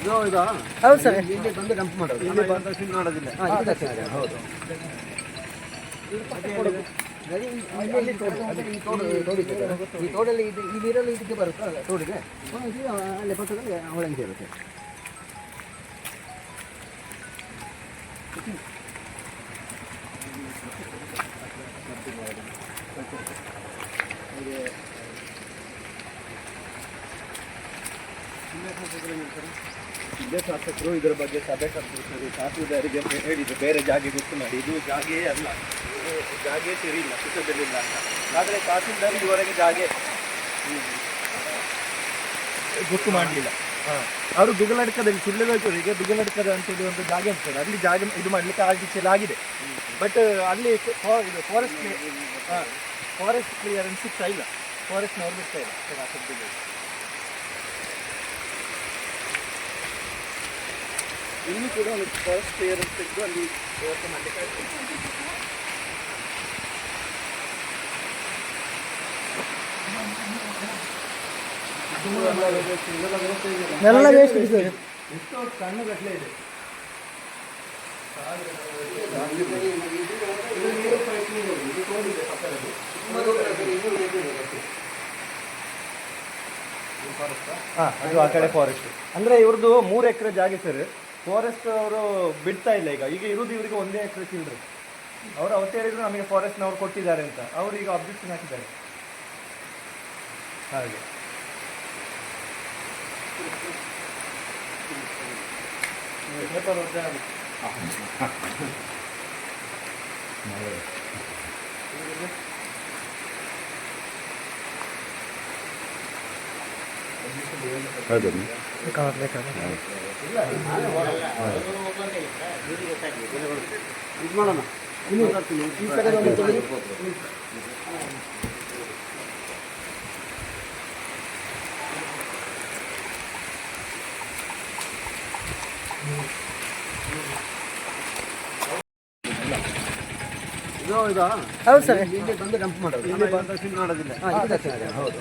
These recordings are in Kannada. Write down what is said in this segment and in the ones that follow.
ಇದು ಇದಾ? ಹೌದು ಸರ್. ಇಲ್ಲಿ ಬಂದು ಡಂಪ್ ಮಾಡೋದು. ಇಲ್ಲಿ ಬಂದ ಸಿಲ್ ಮಾಡೋದಿಲ್ಲ. ಹಾಂ ಇದು ದಕ್ಷಿಣ ಕನ್ನಡ, ಹೌದು. ಗಡಿ ಇಲ್ಲಿ ಇಲ್ಲಿ ತೋಡು ಅದೇ ಈ ತೋಡು ತೋಡಿದೆ ಈ ತೋಡಲ್ಲಿ ಇದು ಈ ನೀರಲ್ಲಿ ಇದಕ್ಕೆ ಬರುತ್ತೆ? ಅಲ್ಲ ತೋಡಿಗೆ ಒಣಗಿಸಿ ಅಲ್ಲಿ ಪಕ್ಕದಲ್ಲಿ ಅವಳಂಗೆ ಇರುತ್ತೆ. ಇದೇ ಶಾಸಕರು ಇದರ ಬಗ್ಗೆ ಸಭೆ ಕರೆದಿರ್ತಾರೆ ಶಾಸಕರಿಗೆ ಹೇಳಿದ್ದು ಬೇರೆ ಜಾಗೆ ಗೊತ್ತು ಮಾಡಿ. ಇದು ಜಾಗೆಯೇ ಅಲ್ಲ. ಜಾಗೆ ಸರಿ ಇಲ್ಲ ಸುತ್ತದಲ್ಲಿಲ್ಲ ಅಂತ. ಆದರೆ ತಹಸೀಲ್ದಾರ್ ಇದುವರೆಗೆ ಜಾಗೆ ಗೊತ್ತು ಮಾಡಲಿಲ್ಲ. ಹಾಂ. ಅವರು ದುಗಲಡ್ಕದಲ್ಲಿ ಸುಳ್ಳೆದವರಿಗೆ ದುಗಲಡ್ಕದ ಅಂತೇಳಿ ಒಂದು ಜಾಗೆ ಅಂತೇಳಿ ಅಲ್ಲಿ ಜಾಗ ಇದು ಮಾಡಲಿಕ್ಕೆ ಆರ್ಟಿಫಿಷಿಯಲ್ ಆಗಿದೆ. ಬಟ್ ಅಲ್ಲಿ ಫಾರೆಸ್ಟ್ ಫಾರೆಸ್ಟ್ ಕ್ಲಿಯರೆನ್ಸ್ ಸಿಗ್ತಾ ಇಲ್ಲ. ಫಾರೆಸ್ಟ್ನವ್ರು ಬಿಡ್ತಾ ಇಲ್ಲ. ಇನ್ನೂ ಕೂಡ ಒಂದು ಫಾರೆಸ್ಟ್ ಕ್ಲಿಯರೆನ್ಸ್ ತೆಗೆದು ಅಲ್ಲಿ ವ್ಯವಸ್ಥೆ ಮಾಡಲಿಕ್ಕೆ ಎಲ್ಲ ವೇಸ್ಟ್ ಸರ್. ಎಷ್ಟೋ ಇದೆ. ಹಾಂ ಅದು ಆ ಕಡೆ ಫಾರೆಸ್ಟ್ ಅಂದರೆ ಇವ್ರದ್ದು ಮೂರು ಎಕರೆ ಜಾಗ ಸರ್. ಫಾರೆಸ್ಟ್ ಅವರು ಬಿಡ್ತಾ ಇಲ್ಲ ಈಗ. ಈಗ ಇರೋದು ಇವರಿಗೆ ಒಂದೇ ಎಕರೆ ಚಿಲ್ಡ್ರಿ ಅವರು ಅವತ್ತು ಹೇಳಿದ್ರು ನಮಗೆ ಫಾರೆಸ್ಟ್ನವ್ರು ಕೊಟ್ಟಿದ್ದಾರೆ ಅಂತ. ಅವರು ಈಗ ಅಬ್ಜೆಕ್ಷನ್ ಹಾಕಿದ್ದಾರೆ. ಹಾಗೆ. ಓದ್ತಾ ಹೌದು ಸರ್. ಇಲ್ಲಿ ಬಂದು ಡಂಪ್ ಮಾಡೋದು. ಇಲ್ಲಿ ಬಂದು ಮಾಡೋದಿಲ್ಲ. ಹೌದು.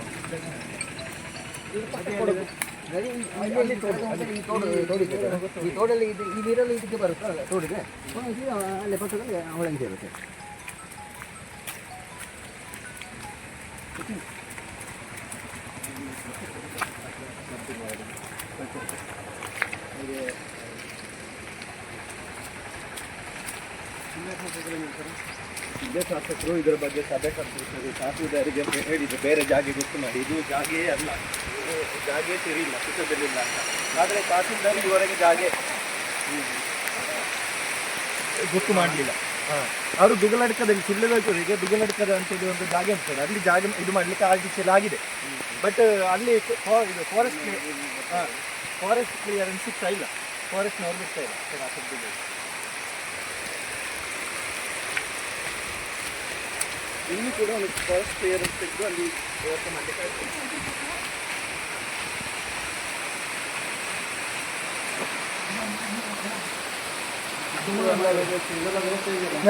ಗಡಿ ಇಲ್ಲಿ ಇಲ್ಲಿ ತೋಡು ಅದೇ ಈ ತೋಡು ತೋಡಿದೆ ಈ ತೋಡಲ್ಲಿ ಇದು ಈ ನೀರಲ್ಲಿ ಇದಕ್ಕೆ ಬರುತ್ತೆ ಅಲ್ಲ ತೋಡಿಗೆ ಒಣಗಿಸಿ ಅಲ್ಲಿ ಪಕ್ಕದಲ್ಲಿ ಅವಳಂಗೆ ಇರುತ್ತೆ ಇದೇ ಶಾಸಕರು ಇದರ ಬಗ್ಗೆ ಸಭೆ ಕರೆದಿರ್ತಾರೆ. ತಹಸೀಲ್ದಾರಿಗೆ ಹೇಳಿದ್ದು ಬೇರೆ ಜಾಗೆ ಗೊತ್ತು ಮಾಡಿ. ಇದು ಜಾಗೆಯೇ ಅಲ್ಲ. ಜಾಗೇ ಸರಿ ಇಲ್ಲ ಸುತ್ತದಲ್ಲಿಲ್ಲ ಅಂತ. ಆದರೆ ತಹಸೀಲ್ದಾರ್ ಇವರೆಗೆ ಜಾಗೆ. ಗೊತ್ತು ಮಾಡಲಿಲ್ಲ. ಅವರು ದುಗಲಡ್ಕದಲ್ಲಿ ಸುಳ್ಳೆದವರಿಗೆ ದುಗಲಡ್ಕದ ಅಂತೇಳಿ ಒಂದು ಜಾಗ ಅಂತೇಳಿ ಅಲ್ಲಿ ಜಾಗ ಇದು ಮಾಡಲಿಕ್ಕೆ ಆರ್ಟಿಫಿಷಿಯಲ್ ಆಗಿದೆ ಬಟ್ ಅಲ್ಲಿ ಇದು ಫಾರೆಸ್ಟ್ ಫಾರೆಸ್ಟ್ ಕ್ಲಿಯರೆನ್ಸ್ ಸಿಗ್ತಾ ಇಲ್ಲ. ಫಾರೆಸ್ಟ್ನವ್ರು ಬಿಡ್ತಾ ಇಲ್ಲ. ಇನ್ನೂ ಕೂಡ ಒಂದು ಫಾರೆಸ್ಟ್ ಅಂತ ತೆಗೆದು ಅಲ್ಲಿ ವ್ಯವಸ್ಥೆ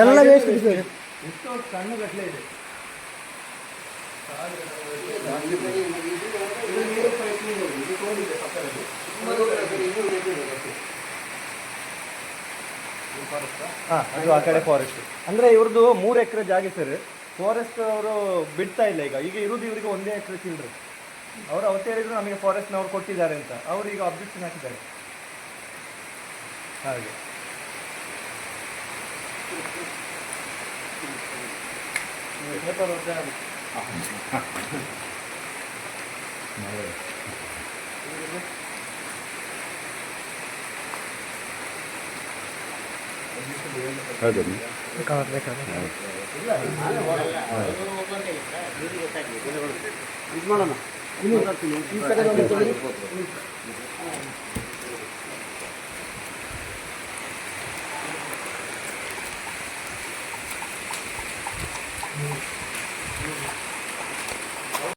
ಎಲ್ಲ ವೇಸ್ಟ್ ಇದೆ ಎಷ್ಟೋ ಸಣ್ಣ ಗಟ್ಟಲೆ ಇದೆ. ಹಾಂ ಅದು ಆ ಕಡೆ ಫಾರೆಸ್ಟ್ ಅಂದ್ರೆ ಇವ್ರದ್ದು ಮೂರು ಎಕರೆ ಜಾಗ ಸರ್. ಫಾರೆಸ್ಟ್ ಅವರು ಬಿಡ್ತಾ ಇಲ್ಲ ಈಗ. ಈಗ ಇರೋದು ಇವರಿಗೆ ಒಂದೇ ಎಕರೆ ಚಿಲ್ಲರೆ ಅವರು ಅವತ್ತು ಹೇಳಿದ್ರು ನಮಗೆ ಫಾರೆಸ್ಟ್ನವ್ರು ಕೊಟ್ಟಿದ್ದಾರೆ ಅಂತ. ಅವರು ಈಗ ಅಬ್ಜೆಕ್ಷನ್ ಹಾಕಿದ್ದಾರೆ. ಹಾಗೆ. ಪೇಪರ್ ಬೇಕಾದ್ರೆ ಬೇಕಾದ್ರೆ ಇದು ಮಾಡೋಣ you.